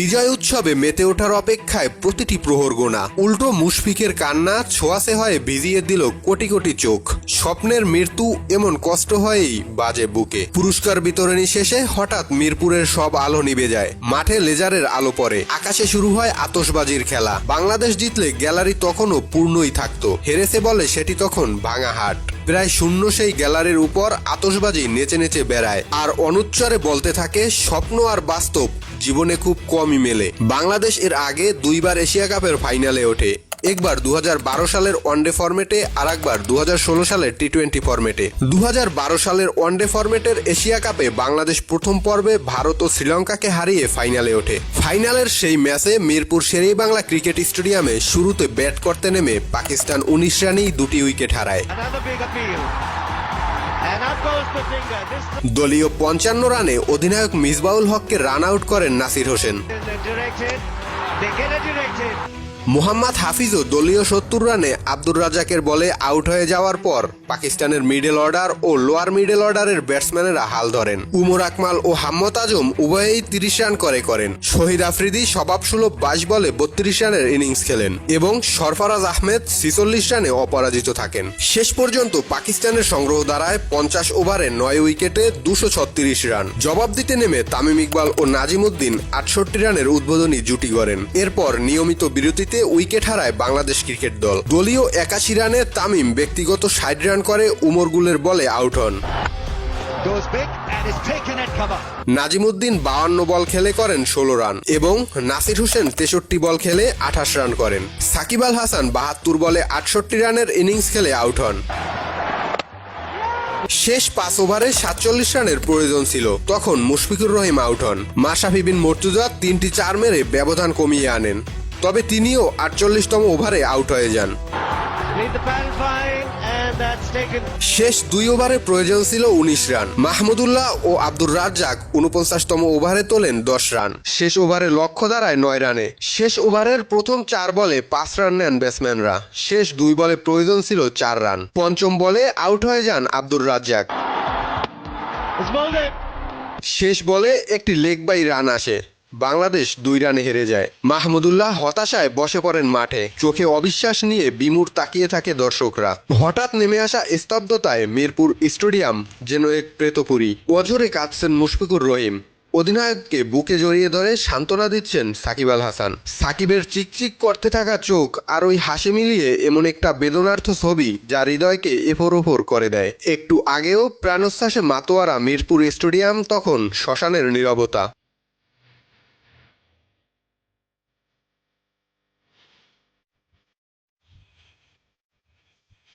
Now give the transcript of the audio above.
বিজয় উৎসবে মেতে ওঠার অপেক্ষায় প্রতিটি প্রহর গোনা। উল্টো মুশফিকের কান্না ছোঁয়াশে হয়ে ভিজিয়ে দিল কোটি কোটি চোখ। স্বপ্নের মৃত্যু এমন কষ্ট হয়েই বাজে বুকে। পুরস্কার বিতরণী শেষে হঠাৎ মিরপুরের সব আলো নিভে যায়। মাঠে লেজারের আলো পড়ে। আকাশে শুরু হয় আতশবাজির খেলা। বাংলাদেশ জিতলে গ্যালারি তখনও পূর্ণই থাকত। হেরেছে বলে সেটি তখন ভাঙা হাট। প্রায় শূন্য সেই গ্যালারির উপর আতসবাজি নেচে নেচে বেড়ায়। আর অনুচ্চারে বলতে থাকে, স্বপ্ন আর বাস্তব জীবনে খুব কমই মেলে। বাংলাদেশ এর আগে দুইবার এশিয়া কাপের ফাইনালে ওঠে। একবার দু হাজার বারো সালের ওয়ানডে ফরম্যাটে আর একবার দু হাজার ষোলো সালের টি টোয়েন্টি ফরম্যাটে। দু হাজার বারো সালের ওয়ানডে ফরম্যাটের এশিয়া কাপে বাংলাদেশ প্রথম পর্বে ভারত ও শ্রীলঙ্কাকে হারিয়ে ফাইনালে ওঠে। ফাইনালের সেই ম্যাচে মিরপুর শেরেই বাংলা ক্রিকেট স্টেডিয়ামে শুরুতে ব্যাট করতে নেমে পাকিস্তান উনিশ রানেই দুটি উইকেট হারায়। দলীয় পঞ্চান্ন রানে অধিনায়ক মিসবাউল হককে রান আউট করেন নাসির হোসেন। মোহাম্মদ হাফিজও দলীয় সত্তর রানে আব্দুর রাজাকের বলে আউট হয়ে যাওয়ার পর পাকিস্তানের মিডল অর্ডার ও লোয়ার মিডল অর্ডারের ব্যাটসম্যানেরা হাল ধরেন। উমর আকমাল ও হাম্মত আজম উভয়েই তিরিশ রান করে করেন। শহীদ আফ্রিদি স্বভাবসুলভ বাইশ বলে বত্রিশ রানের ইনিংস খেলেন এবং সরফরাজ আহমেদ ছিচল্লিশ রানে অপরাজিত থাকেন। শেষ পর্যন্ত পাকিস্তানের সংগ্রহ দ্বারায় পঞ্চাশ ওভারে নয় উইকেটে দুশো ছত্রিশ রান। জবাব দিতে নেমে তামিম ইকবাল ও নাজিমুদ্দিন আটষট্টি রানের উদ্বোধনী জুটি গড়েন। এরপর নিয়মিত বিরতিতে উইকেট হারায় বাংলাদেশ ক্রিকেট দল। দলীয় একাশি রানে তামিম ব্যক্তিগত ষাট রান করে উমর গুলের বলে আউট হন. নাজিমুদ্দিন বাউান্ন বল খেলে করেন ষোলো রান এবং নাসির হোসেন তেষট্টি বল খেলে আঠাশ রান করেন। সাকিব আল হাসান বাহাত্তর বলে আটষট্টি রানের ইনিংস খেলে আউট হন। শেষ পাঁচ ওভারে সাতচল্লিশ রানের প্রয়োজন ছিল। তখন মুশফিকুর রহিম আউট হন। মাশরাফি বিন মর্তুজা তিনটি চার মেরে ব্যবধান কমিয়ে আনেন। তবে তিনিও আটচল্লিশতম ওভারে আউট হয়ে যান. শেষ দুই ওভারে প্রয়োজন ছিল উনিশ রান। মাহমুদুল্লাহ ও আব্দুর রাজ্জাক উনপঞ্চাশতম ওভারে তোলেন দশ রান। শেষ ওভারে লক্ষ্য দাঁড়ায় নয় রানে। শেষ ওভারের প্রথম চার বলে পাঁচ রান নেন ব্যাটসম্যানরা। শেষ দুই বলে প্রয়োজন ছিল চার রান। পঞ্চম বলে আউট হয়ে যান আব্দুর রাজ্জাক। শেষ বলে একটি লেগ বাই রান আসে। বাংলাদেশ দুই রানে হেরে যায়। মাহমুদুল্লাহ হতাশায় বসে পড়েন মাঠে। চোখে অবিশ্বাস নিয়ে বিমূর তাকিয়ে থাকে দর্শকরা। হঠাৎ নেমে আসা স্তব্ধতায় মিরপুর স্টেডিয়াম যেন এক প্রেতপুরী। অঝরে কাঁদছেন মুশফিকুর রহিম। অধিনায়ককে বুকে জড়িয়ে ধরে সান্ত্বনা দিচ্ছেন সাকিব আল হাসান। সাকিবের চিকচিক করতে থাকা চোখ আর ওই হাসি মিলিয়ে এমন একটা বেদনার্থ ছবি যা হৃদয়কে এফোর ওফোর করে দেয়। একটু আগেও প্রাণোচ্ছ্বাসে মাতোয়ারা মিরপুর স্টেডিয়াম, তখন শ্মশানের নীরবতা।